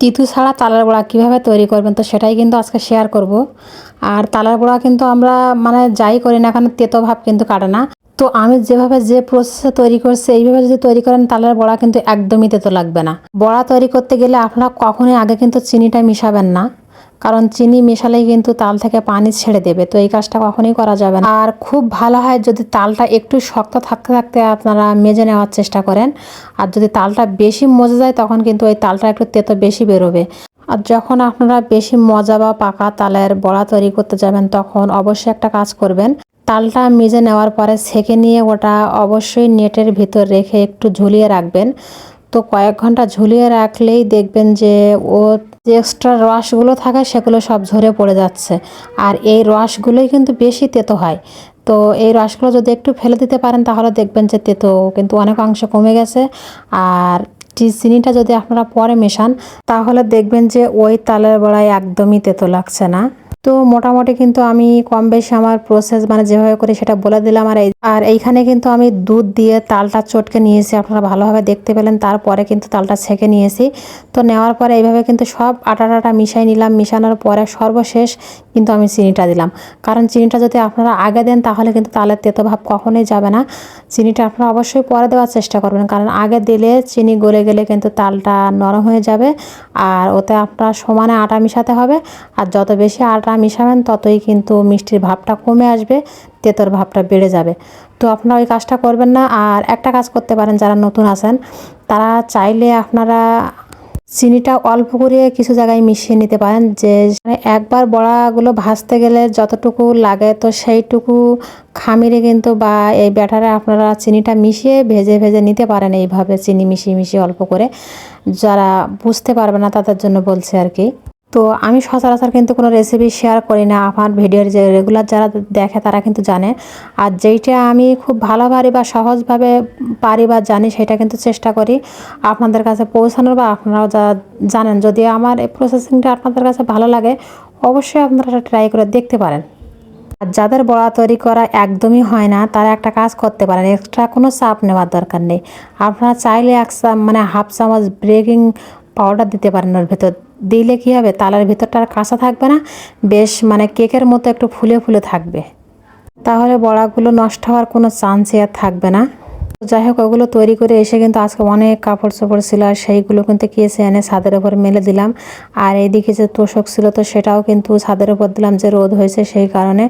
তিতু ছাড়া তালার বড়া কীভাবে তৈরি করবেন তো সেটাই কিন্তু আজকে শেয়ার করব। আর তালার বড়া কিন্তু আমরা মানে যাই করি না কেন তেতো ভাব কিন্তু কাটে না। তো আমি যেভাবে যে প্রসেসে তৈরি করছি, এইভাবে যদি তৈরি করেন তালের বড়া কিন্তু একদমই তেতো লাগবে না। বড়া তৈরি করতে গেলে আপনারা কখনোই আগে কিন্তু চিনিটা মিশাবেন না। কারণ চিনি মেশালেই কিন্তু তাল থেকে পানি ছেড়ে দেবে। তো এই কাজটা কখনোই করা যাবে না। আর খুব ভালো হয় যদি তালটা একটু শক্ত থাকতে থাকতে আপনারা মেজে নেওয়ার চেষ্টা করেন। আর যদি তালটা বেশি মজে যায় তখন কিন্তু ওই তালটা একটু তেতো বেশি বেরোবে। আর যখন আপনারা বেশি মজা বা পাকা তালের বড়া তৈরি করতে যাবেন তখন অবশ্যই একটা কাজ করবেন। তালটা মেজে নেওয়ার পরে ছেঁকে নিয়ে ওটা অবশ্যই নেটের ভিতর রেখে একটু ঝুলিয়ে রাখবেন। তো কয়েক ঘণ্টা ঝুলিয়ে রাখলেই দেখবেন যে ও যে এক্সট্রা রসগুলো থাকে সেগুলো সব ঝরে পড়ে যাচ্ছে। আর এই রসগুলোই কিন্তু বেশি তেতো হয়। তো এই রসগুলো যদি একটু ফেলে দিতে পারেন তাহলে দেখবেন যে তেতো কিন্তু অনেক অংশ কমে গেছে। আর চিনিটা যদি আপনারা পরে মেশান তাহলে দেখবেন যে ওই তালের বড়ায় একদমই তেতো লাগছে না। তো মোটামুটি কিন্তু আমি কম বেশি আমার প্রসেস মানে যেভাবে করি সেটা বলে দিলাম আর এই আর এইখানে কিন্তু আমি দুধ দিয়ে তালটা চটকে নিয়েছি, আপনারা ভালোভাবে দেখতে পেলেন। তারপরে কিন্তু তালটা ছেঁকে নিয়েছি। তো নেওয়ার পরে এইভাবে কিন্তু সব আটা টাটা মিশাই নিলাম। মিশানোর পরে সর্বশেষ কিন্তু আমি চিনিটা দিলাম। কারণ চিনিটা যদি আপনারা আগে দেন, তাহলে কিন্তু তালের তেতো ভাব কখনোই যাবে না। চিনিটা আপনারা অবশ্যই পরে দেওয়ার চেষ্টা করবেন, কারণ আগে দিলে চিনি গলে গেলে কিন্তু তালটা নরম হয়ে যাবে। আর ওতে আপনার সমানে আটা মিশাতে হবে। আর যত বেশি আটা মিশাবেন, ততই কিন্তু মিষ্টির ভাবটা কমে আসবে। তেতোর ভাবটা বেড়ে যাবে। তো আপনারা ওই কাজটা করবেন না। আর একটা কাজ করতে পারেন, যারা নতুন আছেন, তারা চাইলে আপনারা চিনিটা অল্প করে কিছু জায়গায় মিশিয়ে নিতে পারেন। যে একবার বড়াগুলো ভাজতে গেলে যতটুকু লাগে, তো সেইটুকু খামিরে কিন্তু বা এই ব্যাটারে আপনারা চিনিটা মিশিয়ে ভেজে ভেজে নিতে পারেন এইভাবে, চিনি মিশিয়ে মিশিয়ে অল্প করে। যারা বুঝতে পারবে না, তাদের জন্য বলছে আর কি। তো আমি সচরাচর কিন্তু কোনো রেসিপি শেয়ার করি না। আমার ভিডিওর যে রেগুলার যারা দেখে তারা কিন্তু জানে। আর যেইটা আমি খুব ভালো পারি বা সহজভাবে পারি বা জানি সেটা কিন্তু চেষ্টা করি আপনাদের কাছে পৌঁছানোর বা আপনারাও যা জানেন। যদি আমার এই প্রসেসিংটা আপনাদের কাছে ভালো লাগে, অবশ্যই আপনারা ট্রাই করে দেখতে পারেন। আর যাদের বড়া তৈরি করা একদমই হয় না, তারা একটা কাজ করতে পারেন। এক্সট্রা কোনো চাপ নেওয়ার দরকার নেই। আপনারা চাইলে এক মানে হাফ চামচ ব্রেকিং পাউডার দিতে পারেন ওর ভেতর। দিলে কী হবে? তালের ভিতরটা আর কাঁচা থাকবে না। বেশ মানে কেকের মতো একটু ফুলে ফুলে থাকবে। তাহলে বড়াগুলো নষ্ট হওয়ার কোনো চান্সই আর থাকবে না। তো যাই হোক, ওগুলো তৈরি করে এসে কিন্তু আজকে অনেক কাপড় চোপড় ছিল আর সেইগুলো কিন্তু কেসে এনে ছাদের ওপর মেলে দিলাম। আর এইদিকে যে তোষক ছিল, তো সেটাও কিন্তু ছাদের ওপর দিলাম যে রোদ হয়েছে সেই কারণে।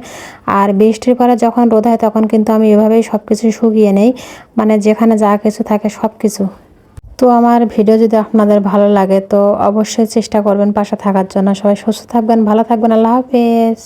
আর বৃষ্টির পরে যখন রোদ হয়, তখন কিন্তু আমি এভাবেই সব কিছু শুকিয়ে নেই। মানে যেখানে যা কিছু থাকে সব কিছু তো আমার ভিডিও যদি আপনাদের ভালো লাগে, তো অবশ্যই চেষ্টা করবেন পাশে থাকার জন্য। সবাই সুস্থ থাকবেন, ভালো থাকবেন। আল্লাহ হাফেজ।